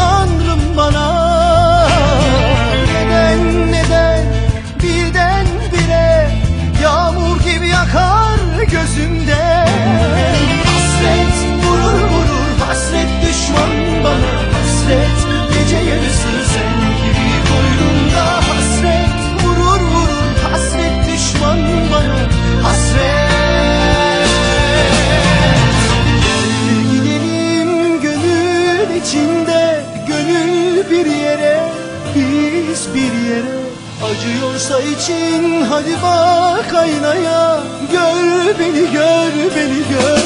on ters bir yere Acıyorsa için hadi bak aynaya. Gör beni gör beni gör.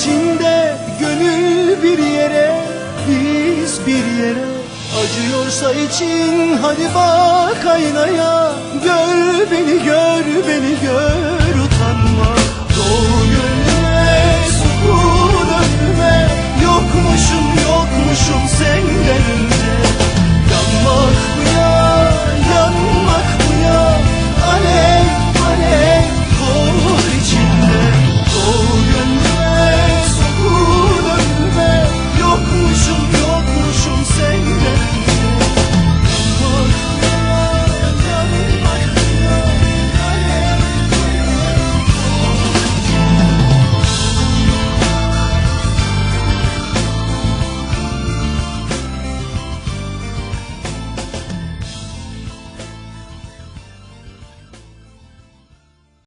içinde gönül bir yere biz bir yere. Acıyorsa için hadi bak aynaya Gör beni gör beni gör.